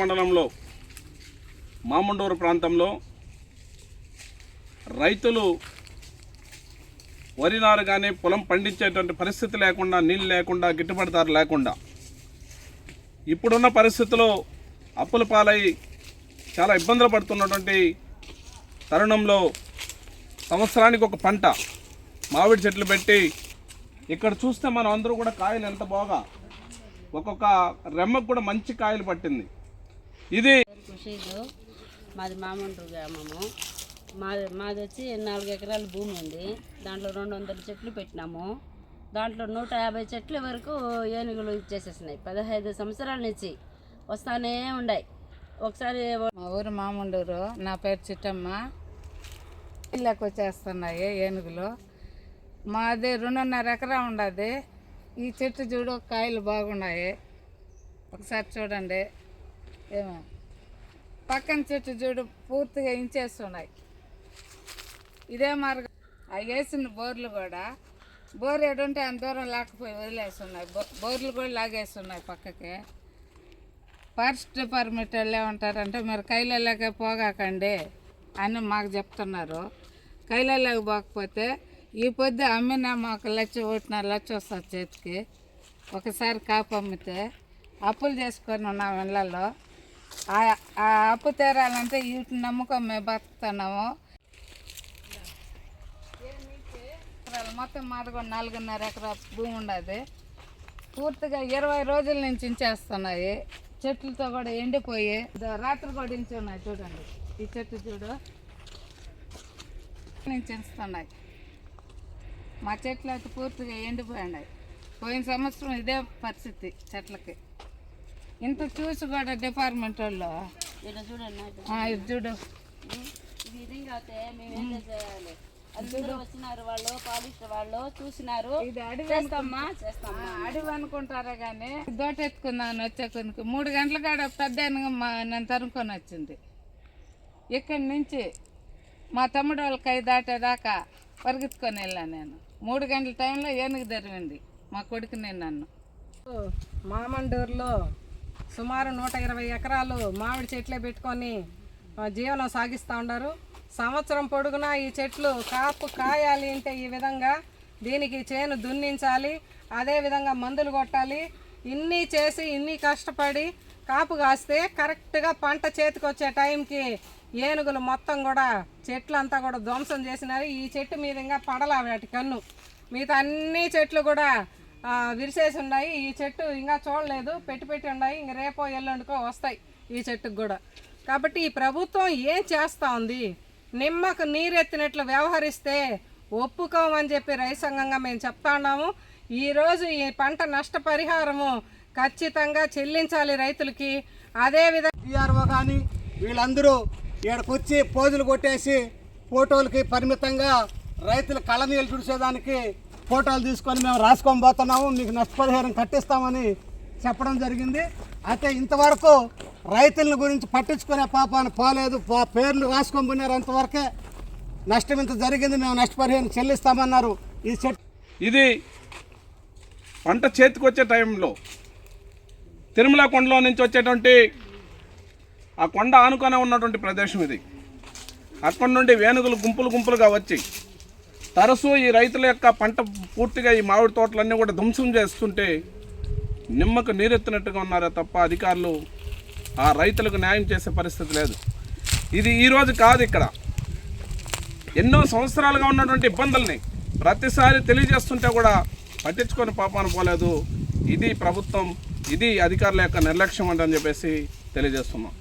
మండలంలో మామండూరు ప్రాంతంలో రైతులు వరి నారు కానీ పొలం పండించేటువంటి పరిస్థితి లేకుండా నీళ్ళు లేకుండా గిట్టుబాటు ధర లేకుండా ఇప్పుడున్న పరిస్థితిలో అప్పుల పాలై చాలా ఇబ్బందులు పడుతున్నటువంటి తరుణంలో సంవత్సరానికి ఒక పంట మామిడి చెట్లు పెట్టి ఇక్కడ చూస్తే మనం అందరూ కూడా కాయలు ఎంత బాగా. ఒక్కొక్క రెమ్మకు కూడా మంచి కాయలు పట్టింది. ఇది ఖుషీదు మాది మామండ్రు గ్రామము. మాది మాది వచ్చి నాలుగు ఎకరాల భూమి ఉంది. దాంట్లో రెండు వందల చెట్లు పెట్టినాము. దాంట్లో నూట యాభై చెట్ల వరకు ఏనుగులు ఇచ్చేసేసినాయి. పదహైదు సంవత్సరాల నుంచి వస్తానే ఉన్నాయి ఒకసారి మా ఊరు మామండూరు. నా పేరు చిట్టమ్మ. ఇళ్ళకి వచ్చేస్తున్నాయి ఏనుగులు. మాది రెండున్నర ఎకరా ఉండదు. ఈ చెట్టు చూడు కాయలు బాగున్నాయి. ఒకసారి చూడండి. ఏమో. పక్కన చెట్టు చూడు పూర్తిగా ఇంచేస్తున్నాయి. ఇదే మార్గం. ఆ వేసిన బోర్లు కూడా బోర్ ఏడుంటే అంత దూరం లేకపోయి వదిలేస్తున్నాయి. బో- బోర్లు కూడా లాగేస్తున్నాయి పక్కకి. ఫస్ట్ పర్మిట్ ఉంటారంటే మీరు కైలలోకి పోగాకండి అని మాకు చెప్తున్నారు. కైలలోకి పోకపోతే ఈ పొద్దు అమ్మినా మాకు లచ్చ ఒకటిన లచ్చ వస్తుంది చేతికి. ఒకసారి కాపు అమ్మితే అప్పులు చేసుకొని ఉన్నాం ఇళ్ళల్లో ఆ ఆ అప్పు తీరాలంటే వీటిని నమ్ముకొని మేము బతుకుతున్నాము. ఎకరాలు మొత్తం మాదిగో నాలుగున్నర ఎకరా భూమి ఉండదు. పూర్తిగా ఇరవై రోజుల నుంచి ఇంచేస్తున్నాయి చెట్లతో కూడా ఎండిపోయి రాత్రి కూడా ఇంచున్నాయి చూడండి. ఈ చెట్టు చూడు. నుంచి ఇంచుతున్నాయి మా చెట్లు అయితే పూర్తిగా ఎండిపోయినాయి పోయిన సంవత్సరం ఇదే పరిస్థితి చెట్లకి. ఇంత చూసి కూడా డిపార్ట్మెంట్ వాళ్ళు? ఇది చూడు. అందరూ వచ్చినారు వాళ్ళు పాలిస్ట్ వాళ్ళు చూసినారు. ఇది అడవి అడవి అనుకుంటారా కానీ దోట ఎత్తుకుందామని వచ్చే కొనుక్కు మూడు గంటల కాడ పెద్ద ఏనుగు మా నేను తరుముకొని వచ్చింది. ఇక్కడి నుంచి మా తమ్ముడు వాళ్ళ కై దాటేదాకా పరిగెత్తుకొని వెళ్ళాను నేను. మూడు గంటల టైంలో ఏనుగు జరిగింది మా కొడుకుని నన్ను. మామండూరులో సుమారు నూట ఇరవై ఎకరాలు మామిడి చెట్లే పెట్టుకొని జీవనం సాగిస్తూ ఉన్నారు. సంవత్సరం పొడుగునా ఈ చెట్లు కాపు కాయాలి అంటే ఈ విధంగా దీనికి చేను దున్నించాలి అదేవిధంగా మందులు కొట్టాలి. ఇన్ని చేసి ఇన్ని కష్టపడి కాపు కాస్తే కరెక్ట్గా పంట చేతికి వచ్చే టైంకి ఏనుగులు మొత్తం కూడా చెట్లంతా కూడా ధ్వంసం చేసినారు. ఈ చెట్టు మీద ఇంకా పడలా వాటి కన్ను. మిగతా అన్ని చెట్లు కూడా విరిసేసి ఉన్నాయి ఈ చెట్టు ఇంకా చూడలేదు. పెట్టి పెట్టి ఉన్నాయి. ఇంక రేపో ఎల్లుండికో వస్తాయి ఈ చెట్టుకు కూడా. కాబట్టి ఈ ప్రభుత్వం ఏం చేస్తూ ఉంది నిమ్మకు నీరెత్తినట్లు వ్యవహరిస్తే ఒప్పుకోమని చెప్పి రైతు సంఘంగా మేము చెప్తా ఉన్నాము. ఈరోజు ఈ పంట నష్టపరిహారము ఖచ్చితంగా చెల్లించాలి రైతులకి. అదేవిధంగా టీఆర్ఓ కానీ వీళ్ళందరూ ఇక్కడికి పోజులు కొట్టేసి ఫోటోలకి పరిమితంగా రైతుల కళ్ళ నీళ్ళు ఫోటోలు తీసుకొని మేము రాసుకొని పోతున్నాము. మీకు నష్టపరిహారం కట్టిస్తామని చెప్పడం జరిగింది. అయితే ఇంతవరకు రైతుల గురించి పట్టించుకునే పాపాన్ని పోలేదు. పా- పేర్లు రాసుకొని పోయినారు అంతవరకే నష్టం ఇంత జరిగింది. మేము నష్టపరిహారం చెల్లిస్తామన్నారు. ఈ చెట్టు ఇది పంట చేతికి వచ్చే టైంలో తిరుమల కొండలో నుంచి వచ్చేటువంటి ఆ కొండ ఆనుకొని ఉన్నటువంటి ప్రదేశం ఇది. అక్కడి నుండి వేనుగులు గుంపులు గుంపులుగా వచ్చి తరచూ ఈ రైతుల యొక్క పంట పూర్తిగా ఈ మామిడి తోటలన్నీ కూడా ధ్వంసం చేస్తుంటే నిమ్మకు నీరెత్తినట్టుగా ఉన్నారే తప్ప అధికారులు ఆ రైతులకు న్యాయం చేసే పరిస్థితి లేదు. ఇది ఈరోజు కాదు ఇక్కడ. ఎన్నో సంవత్సరాలుగా ఉన్నటువంటి ఇబ్బందుల్ని ప్రతిసారి తెలియజేస్తుంటే కూడా పట్టించుకొని పాపాన పోలేదు. ఇది ప్రభుత్వం ఇది అధికారుల యొక్క నిర్లక్ష్యం అంటని చెప్పేసి తెలియజేస్తున్నాం.